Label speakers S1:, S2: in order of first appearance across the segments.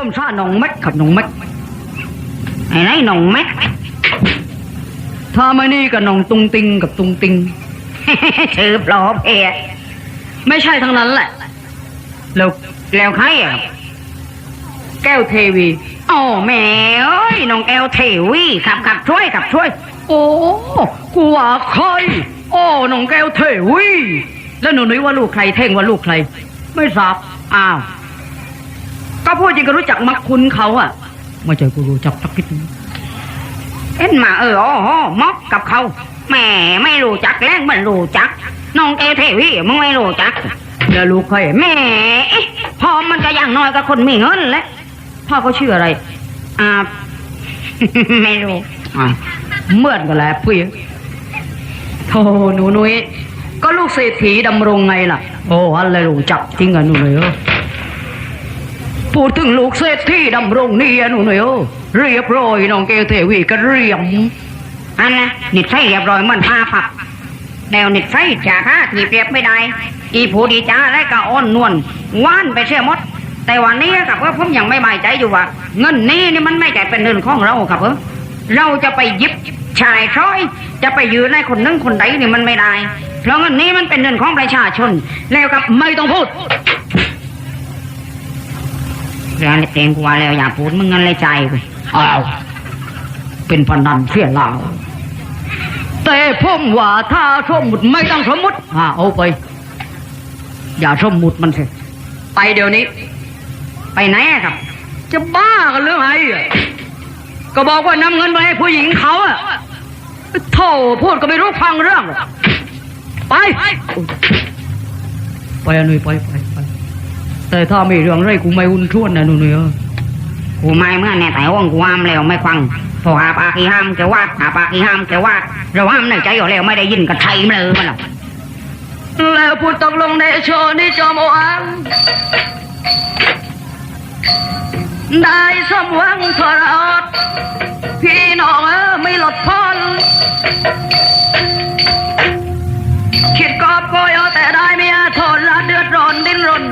S1: ผมซ่าหนองเม็ดครับหนองเม็ด
S2: ไอ้ไรหนองเม็ด
S1: ถ้าไม่นี่ก็หนองตุงติงกับตุงติง
S2: ชื่อปลอเพ
S1: ไม่ใช่ทั้งนั้นแหละ
S2: แล้วแล้วใครอะ
S1: แก้วเทวี
S2: โอ้แม่เอ้ยน้องแอลเทวีขับขับช่วยขับช่วย
S1: โอ้กูว่าใครโอ้น้องแก้วเทวีแล้วหนูนุ้ยว่าลูกใครเท่งว่าลูกใคร ไม่ทราบ
S2: อ้าว
S1: ก็พูดจริงก็รู้จักมักคุณเขาอะไม่ใช่กูรู้จักสักนิดนึง
S2: เอ็นมาเออโอ้โหมอกกับเขาแหม่ไม่รู้จักแรงมันรู้จัก น้องแอลเทวีมึงไม่รู้จัก
S1: แล้วลูกใคร
S2: แหม่เอ๊ะพอมันก็อย่างน้อยกับคนมีเงินแหละ
S1: พ่อเขาชื่ออะไร
S2: อ่า ไม่รู้
S1: อะเหมื่อนกันแหล้วพี่โธ่หนูนุ้ยก็ลูกเศรษฐีดำรงไงล่ะ โอ้อะไรรู้จักจริงอะหนูนุ้ยเออ พูดถึงลูกเศรษฐีดำรงนี่อะหนูนุ้ยเออเรียบร้อยน้องเกลเทวีก็เรียม
S2: อันนะนิดไส้เรียบร้อยมันผ้าผักแนวนิดไส้จากฮะนี่เรียบไม่ได้ อีผู้ดีจ้าและก็อ้อนนวลว่านไปเชื่อมด แต่วันนี้กับเออผมยังไม่บายใจอยู่ว่า เงินนี้นี่มันไม่ใช่เป็นเงินของเราครับเออเราจะไปยิบชายช้อย จะไปยืนในคนนึงคนใดนี่มันไม่ได้ เพราะเงินนี้มันเป็นเงินของประชาชน แล้วกับ
S1: ไม่ต้องพูด
S2: เรื่องเต็งกว่าแล้วอย่าพูดมึงเงินเลยใจไป
S1: อ้าวเป็นพนันเสียลาแต่ผมว่าถ้าสมมุติไม่ต้องสมมุติอ่าเอาไป อย่าสมมุติมันสิไปเดี๋ยวนี้
S2: ไปไหนอะครับ
S1: จะบ้ากันหรือไงอะก็บอกว่านำเงินไปให้ผู้หญิงเขาอะโธ่พูดก็ไม่รู้ฟังเรื่องหรอกไป ไปอะหนุ่ยไปไป แต่ถ้าไม่เรื่องไรกูไม่อุ่นท่วนนะหนุ่ยเออ
S2: กูไม่เมื่อแน่แต่ว่างกูห้ามแล้วไม่ฟังพอหาปากอีห้ามแกว่าหาปากอีห้ามแกว่าเราห้ามในใจอยู่แล้วไม่ได้ยินกับไทยเลยมันหรอก
S1: แล้วพูดตกลงในโชว์นี่จอมโออังได้สมหวังทรอดพี่น้องเออไม่หลดพ้นคิดกอบโก ยเอาแต่ได้เมียทนละเดือดร้อนดิ้นรน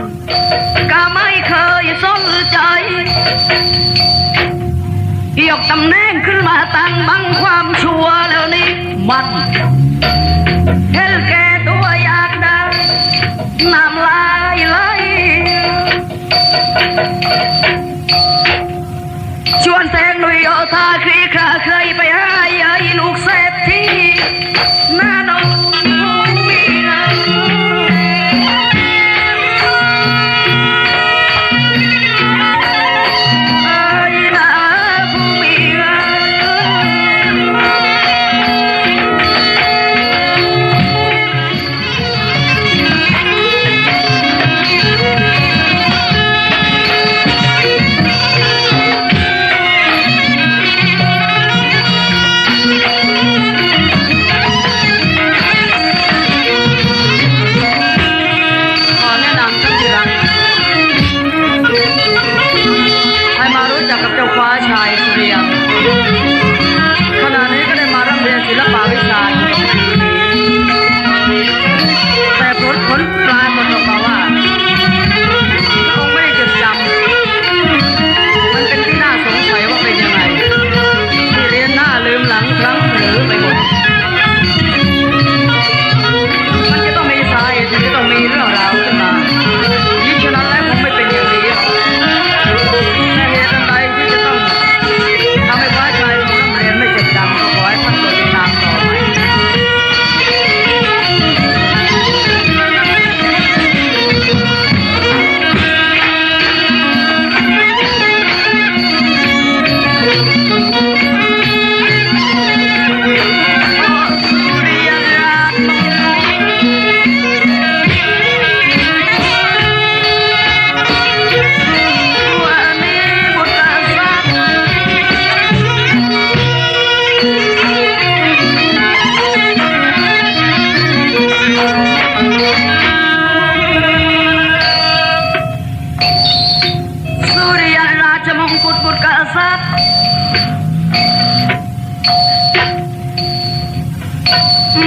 S1: ก็ไม่เคยสนใจยกตำแหน่งขึ้นมาตั้งบังความชั่วแล้วนี่มันเห็นแก่ตัวอยากดังน้ำลายไหลชวนแทงหนุ่ยโอทาครีคราเคยไปหาไอ้ลูกเศรษฐีน้าน้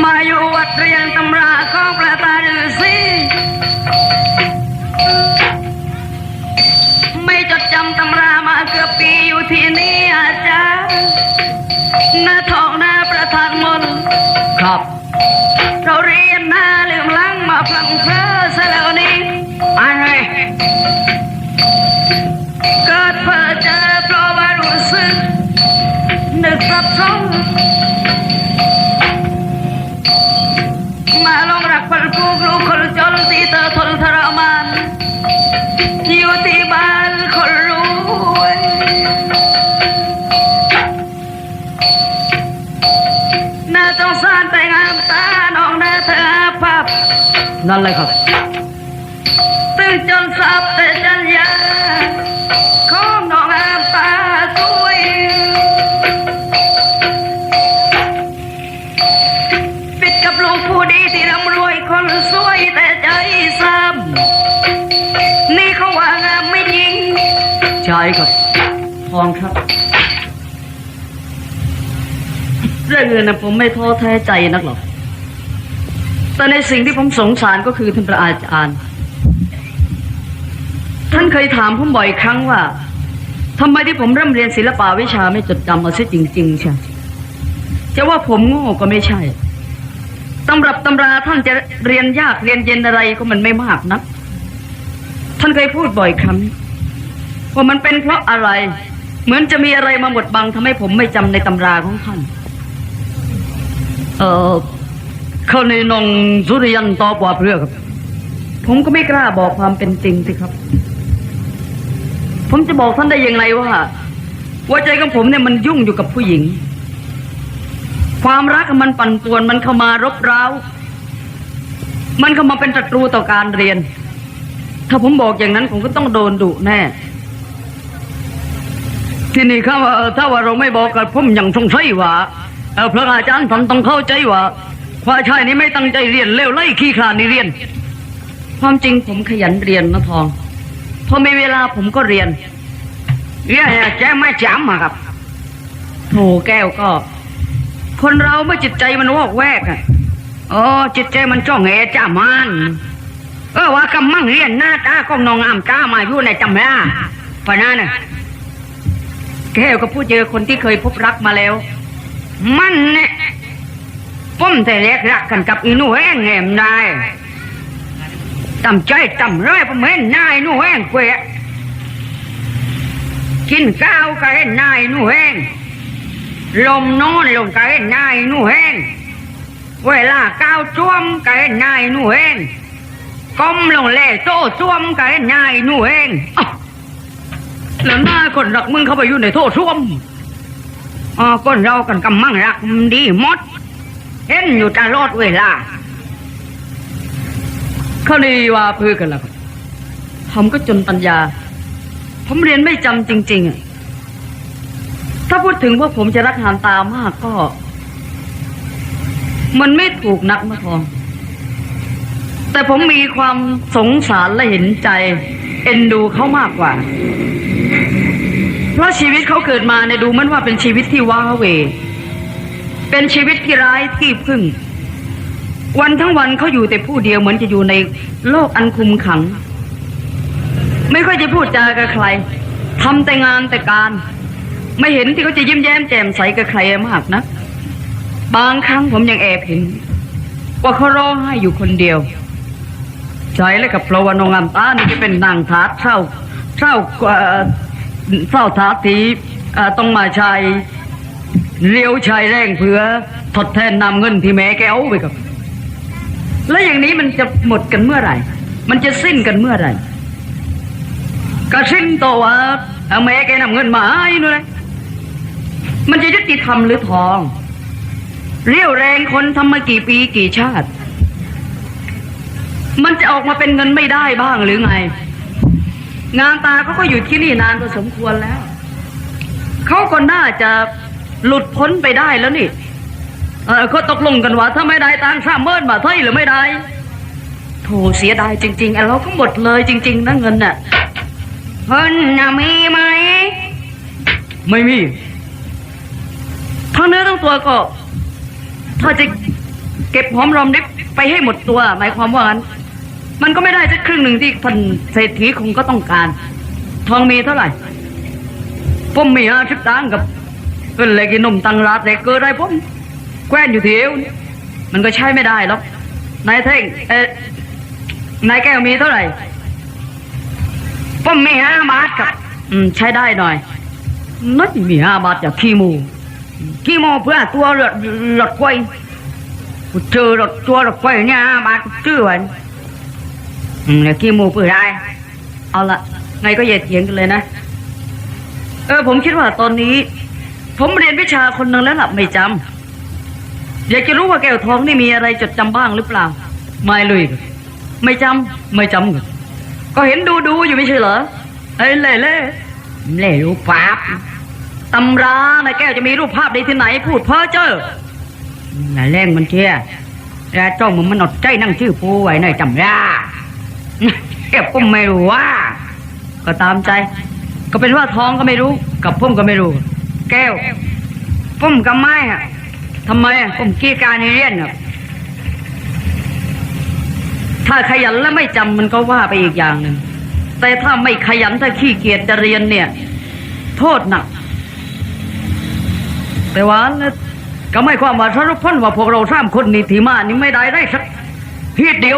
S1: ม น่าสงสารแต่งามตาน้องน่าเธอภาพนั่นเลยครับตึงจนสับแต่จัญญาขอ ใช่ครับทองครับ เรื่องเงินนะผมไม่ท้อแท้ใจนักหรอก แต่ในสิ่งที่ผมสงสารก็คือท่านพระอาจารย์ ท่านเคยถามผมบ่อยครั้งว่าทำไมที่ผมเริ่มเรียนศิลปะวิชาไม่จดจำเอาเสียจริงๆใช่จะว่าผมโง่ก็ไม่ใช่ตำรับตำราท่านจะเรียนยากเรียนเย็นอะไรก็มันไม่มากนะท่านเคยพูดบ่อยครั้ง ว่ามันเป็นเพราะอะไร เหมือนจะมีอะไรมาบดบังทำให้ผมไม่จำในตำราของท่าน เออเขาในนองสุริยันตอบว่าเพื่อครับ ผมก็ไม่กล้าบอกความเป็นจริงสิครับ ผมจะบอกท่านได้ยังไงว่าหัวใจของผมเนี่ยมันยุ่งอยู่กับผู้หญิง ความรักมันปั่นป่วนมันเข้ามารบเร้า มันเข้ามาเป็นศัตรูต่อการเรียน ถ้าผมบอกอย่างนั้นผมก็ต้องโดนดุแน่ ที่นี่ครับว่าถ้าว่าเราไม่บอกกับผมยังสงสัยว่าเออพระอาจารย์ท่านต้องเข้าใจว่าว่าชายนี้ไม่ตั้งใจเรียนเลวไล่ขี้ขลาดนี่เรียน ความจริงผมขยันเรียนนะทองพอมีเวลาผมก็เรียน
S2: เรื่องแกไม่จำอะครับ
S1: โถแก้วก็ คนเราเมื่อจิตใจมันวอกแวกอะ
S2: โอ้จิตใจมันจ้องเหจ้ามันเออว่ากำมั่งเรียนหน้าตาของน้องอามตามาอยู่ในจำราเพราะนั้นน่ะ
S1: แก้วก็พูดเจอคนที่เคยพบรักมาแล้ว
S2: มันเนี่ยผมแต่เล็กรักกันกับอีนูแห้งแงมได้ตำใจตำร้อยผมเห็นนายนูแห้งเกวะกินข้าวก็เห็นนายนูแห้งลมนอนลงก็เห็นนายนูแห้งเวลาก้าวจ้วมก็เห็นนายนูแห้งก้มลงเล่โซ่จ้วมก็เห็นนายนูแห้งอ้าว
S1: แล้วน้าคนรักมึงเข้าไปอยู่ในโถส้วม
S2: อ๋อคนเรากันกำมั่งรักดีมด เห็นอยู่ตลอดเวลา
S1: เขานี่ว่าเพื่อกันล้วครผมก็จนปัญญา ผมเรียนไม่จำจริง ๆ ถ้าพูดถึงว่าผมจะรักหานตามากก็ มันไม่ถูกนักมะทอง แต่ผมมีความสงสารและเห็นใจ เอ็นดูเขามากกว่า เพราะชีวิตเขาเกิดมาเนี่ยดูมันว่าเป็นชีวิตที่ว้าเว เป็นชีวิตที่ร้ายที่พึ่ง วันทั้งวันเขาอยู่แต่ผู้เดียวเหมือนจะอยู่ในโลกอันคุมขัง ไม่ค่อยจะพูดจากับใครทำแต่งานแต่การ ไม่เห็นที่เขาจะยิ้มแย้มแจ่มใสกับใครมากนะ บางครั้งผมยังแอบเห็น ว่าเขาร้องไห้อยู่คนเดียว ใช่เลยกับเพราะว่านองอามตานี่เป็นนางทาสเศร้าเศร้าเอ่าทาสทีต้องมาใช้เลี้ยวชายแรงเพื่อทดแทนนำเงินที่แม่แกเอาไปกับ แล้วอย่างนี้มันจะหมดกันเมื่อไหร่ มันจะสิ้นกันเมื่อไหร่ก็สิ้นตัวแม่แกนำเงินมาให้นู่นเลยมันจะยุติธรรมหรือทอง เรียวแรงคนทำมากี่ปีกี่ชาติ มันจะออกมาเป็นเงินไม่ได้บ้างหรือไง งานตาเขาก็อยู่ที่นี่นานพอสมควรแล้ว เขาก็น่าจะหลุดพ้นไปได้แล้วนี่ เออเขาตกลงกันว่า ถ้าไม่ได้ตังค์สามเมื่นบาทเท่าหรือไม่ได้ โถเสียดายจริงๆไอ้เราก็หมดเลยจริง ๆนะเงินน่ะ
S2: เพิ่นน่ะมีไหม
S1: ไม่มีทั้งเนื้อทั้งตัวก็ถ้าจะเก็บหอมรอมริบไปให้หมดตัว หมายความว่างั้น มันก็ไม่ได้สักครึ่งหนึ่งที่ท่านเศรษฐีคงก็ต้องการ ทองมีเท่าไหร่ ผมมีห้าสิบตังค์กับเงินเล็กนมตังราดเล็กเกิดอะไรผมแคว้นอยู่ที่เอวมันก็ใช้ไม่ได้หรอกนายเท่งเอ๊นายแก้วมีเท่าไหร่
S2: ผมมีห้าบาทครับ
S1: อืม ใช้ได้หน่อยนั่นมีห้าบาทจากขี้หมู
S2: กี่โมงเพื่อตัวรถรถไฟเจอรถตัวรถไฟเนี่ยห้าบาทกูซื้อไว้ มแล้วกี่โมงเพื่อได้
S1: เอาละไงก็อย่าเถียงกันเลยนะ เออ ผมคิดว่าตอนนี้ ผมเรียนวิชาคนหนึ่งแล้วหลับไม่จำอยากจะรู้ว่าแก้วทองนี่มีอะไรจดจำบ้างหรือเปล่า ไม่เลยไม่จำไม่จำครับก็เห็นดูดูอยู่ไม่ใช่เหรอไอ้เล่เล่
S2: เล่รู้ปาบ
S1: ตำราในแก้วจะมีรูปภาพได้ที่ไหนพูดเพ้อเจ้อ
S2: น่าแรงมันเชียแล้วจ้องมันมันอดใจนั่งชื่อปูไว้ในอยจำรา เก็บก็ไม่รู้ว่า
S1: ก็ตามใจ ก็เป็นว่าท้องก็ไม่รู้ กับพุ่มก็ไม่รู้
S2: แก้วผมก็ไม่อะ
S1: ทำไมอะ
S2: ผมกี้การเรียนอะ
S1: ถ้าขยันและไม่จำมันก็ว่าไปอีกอย่างหนึ่งแต่ถ้าไม่ขยันถ้าขี้เกียจจะเรียนเนี่ย โทษหนัก แต่ว่านก็ไม่ความว่าสรุปพ้นว่าพวกเราสามคนนี่ถีมานี่ไม่ได้ได้สักพีดเดียว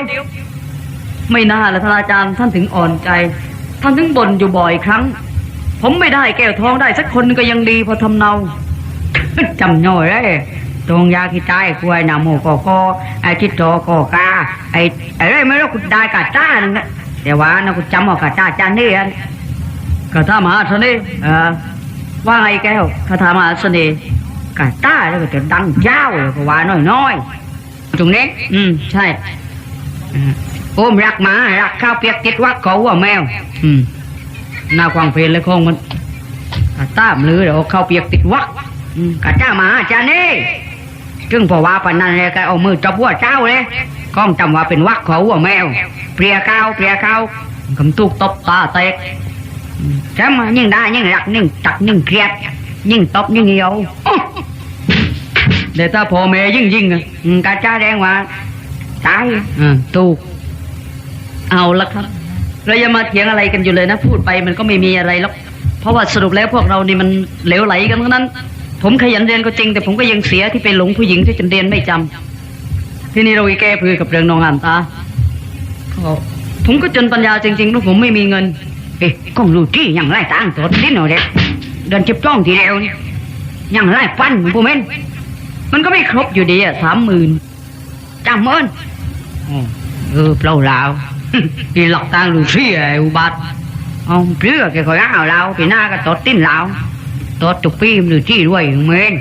S1: ไม่น่าละท่านอาจารย์ท่านถึงอ่อนใจ ท่านถึงบ่นอยู่บ่อยครั้ง ผมไม่ได้แก้วทองได้สักคนก็ยังดีพอทำเนา
S2: จำหน่อยเลยตรงยาขี้ใต้กล้วยหนาโมกอกอไอ้ทิศโตกอกาไอ้ไอ้ไรไม่รู้กูได้กาจ้านึงนะแต่ว่านะกูจำเอากาจ้าจานนี่อัน
S1: คาถามหาเสน่ห์ว่าไงแก้วคาถามหาเสน่ห์
S2: กาจ้าแล้วก็จะดังยาวเลยก็ว่าน้อยๆตรงนี้
S1: อืมใช่
S2: โอ้มรักหมารักข้าวเปียกติดวัดเขาว่าแมว
S1: อืมหน้าควางเพลนเลยคงมัน
S2: กาต้ามหรือเดี๋ยวเอาข้าวเปียกติดวัดอืมกาจ้าหมาจานนี่จึงพอว่าปานนั้นเลยก็เอามือจับหัวเจ้าเลยก้องจำว่าเป็นวักเขาว่าแมว เปรียข้าวเปรียข้าว
S1: กำตุกตบตาแตก
S2: จำมายิ่งได้ยิ่งรักยิ่งตักยิ่งเครียดยิ่งตบยิ่งเหี่ยวอ๊ะ
S1: เดี๋ยวถ้าพ่อแม่ยิ่งยิ่งอะ
S2: อืมกาจ้าแดงว่าตาย
S1: อ่าถูก เอาละครับ เราอย่ามาเถียงอะไรกันอยู่เลยนะ พูดไปมันก็ไม่มีอะไรหรอกเพราะว่าสรุปแล้วพวกเรานี่มันเหลวไหลกันทั้งนั้น ผมขยันเรียนก็จริง แต่ผมก็ยังเสียที่ไปหลงผู้หญิงที่จนเรียนไม่จำที่นี่เราอีแก้พือกับเรื่องนองอามตาผมก็จนปัญญาจริงๆแล้วผมไม่มีเงิน
S2: เอ๊ะก้องรู้ที่ยังไล่ตางตัวดิ้นเอาเด็กเดินจิบจ้องทีเดียวนี่ยังไล่ฟันผู้เม่น
S1: มันก็ไม่ครบอยู่ดีอะสามหมื่น
S2: จำเมินอ๋อเออเปล่า ลาว
S1: ที่หลักทางหรือเสียอุบัติ
S2: เอาเปลือกแกคอยเอาเราปีหน้าก็ตดติ้นเราตดตุกปีมหรือที่ด้วยเมน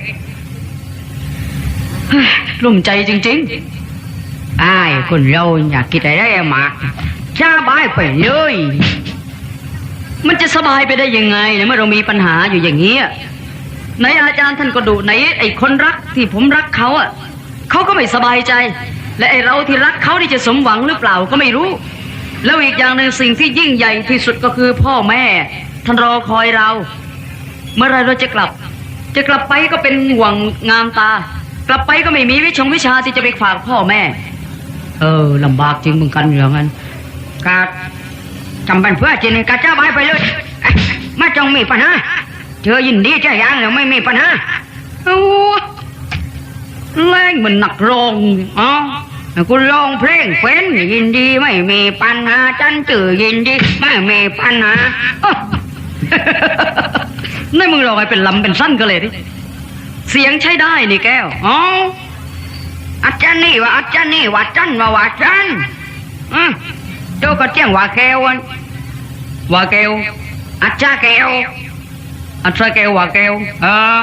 S1: กลุ่มใจจริง
S2: ไอ้ายคนเราอยากกินอะไรมาจ้าบายไปเลย
S1: มันจะสบายไปได้ยังไงเนี่ยเมื่อเรามีปัญหาอยู่อย่างนี้ยไหนอาจารย์ท่านก็ดุไหนไอ้คนรักที่ผมรักเขาอะเขาก็ไม่สบายใจ และไอ้เราที่รักเขาที่จะสมหวังหรือเปล่าก็ไม่รู้ แล้วอีกอย่างหนึ่งสิ่งที่ยิ่งใหญ่ที่สุดก็คือพ่อแม่ ท่านรอคอยเรา เมื่อไรเราจะกลับ จะกลับไปก็เป็นห่วงงามตา กลับไปก็ไม่มีวิชงวิชาที่จะไปฝากพ่อแม่
S2: เออลำบากจริงเหมือนกันอย่างนั้นกาจำเป็นเพื่อจริงกาจ้าบายไปเลยไม่จงมีปัญหาเจอยินดีใจยังแล้วไม่มีปัญหา
S1: โอ้แรงเหมือนหนักรอง
S2: อ๋อ กูร้องเพลงเป็นยินดีไม่มีปัญหาจันจือยินดีไม่มีปัญหา
S1: นี่มึงลองให้เป็นลำเป็นสั้นก็เลยดิเสียงใช้ได้นี่แก้ว
S2: อ๋ออาจารย์นี่ว่าอาจารย์นี่ว่าจันว่าว่าจันอืมเจ้าก็เจียงว่าแก้วอัน
S1: ว่าแก้ว
S2: อาจารย์แก้ว
S1: อัตราแก้วว่าแก้ว
S2: เออ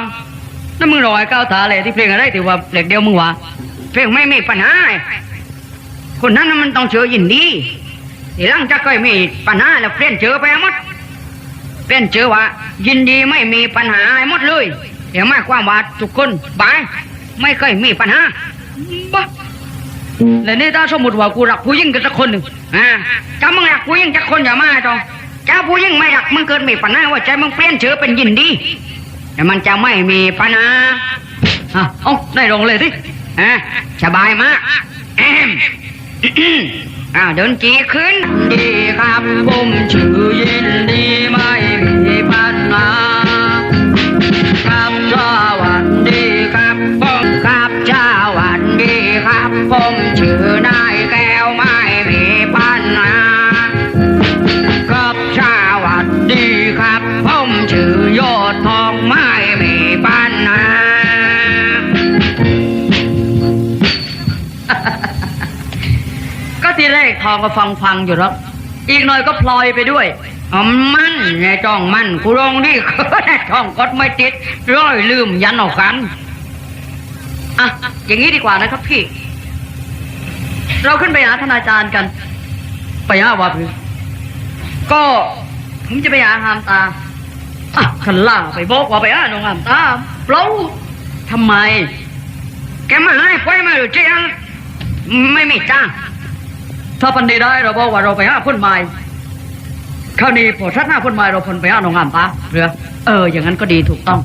S1: นั่นมึงลองให้ก้าวถาเลยที่เพลงอะไรที่ว่าเด็กเดียวมึงว่า
S2: เพลงไม่มีปัญหาคนนั้นน่ะมันต้องเจอยินดีทีหลังจะเคยมีปัญหาแล้วเปลี่ยนเจอไปหมดเปลี่ยนเจอว่า ยินดีไม่มีปัญหาห้หมดเลยเดี๋ยวมาความว่าทุกคนบายไม่เคยมีปัญหา
S1: บ้าแล้วนี่ถ้าสมมติว่ากูรักผู้หญิงกันสักคนหนึ่ง
S2: อ่าถ้ามึงรักผู้หญิงจะคนอย่ามาจองจ้าผู้หญิงไม่รักมึงเกิดมีปัญหาว่าใจมึงเปลี่ยนเจอเป็นยินดีแต่มันจะไม่มีปัญหา
S1: อะเอาได้ลงเลยดิ
S2: อะสบายมากแอมอ้าวเดินจีขึ้น
S1: ดีครับผมชื่อยินดีไม่มีปัญหาครับสวัสดีครับผม
S2: ครับเจ้าวันดีครับผมชื่อนายแก้วไม่มีปัญ
S1: ทองก็ฟังฟังอยู่แล้วอีกหน่อยก็พลอยไปด้วย
S2: อ๋อมันในจ้องมันกูลงที่จ้องกดไม่ติดร้อยลืมยันออกกัน
S1: อะอย่างนี้ดีกว่านะครับพี่ เราขึ้นไปหาทนายจารย์กัน ไปหาว่าพี่ก็ผมจะไปหาหามตาอะขันล่างไปบอกว่าไปหาหนองหามตาเปล่าทำไม
S2: แกมาให้ไปมาหรือเจียงไม่มีจ้าง
S1: ถ้าปันดีได้เราบอกว่าเราไปห้าคนใหม่คราวนี้พอชัดหน้าคนใหม่เราคนไปห้าหนองงามตาเรือเออ อย่างนั้นก็ดีถูกต้อง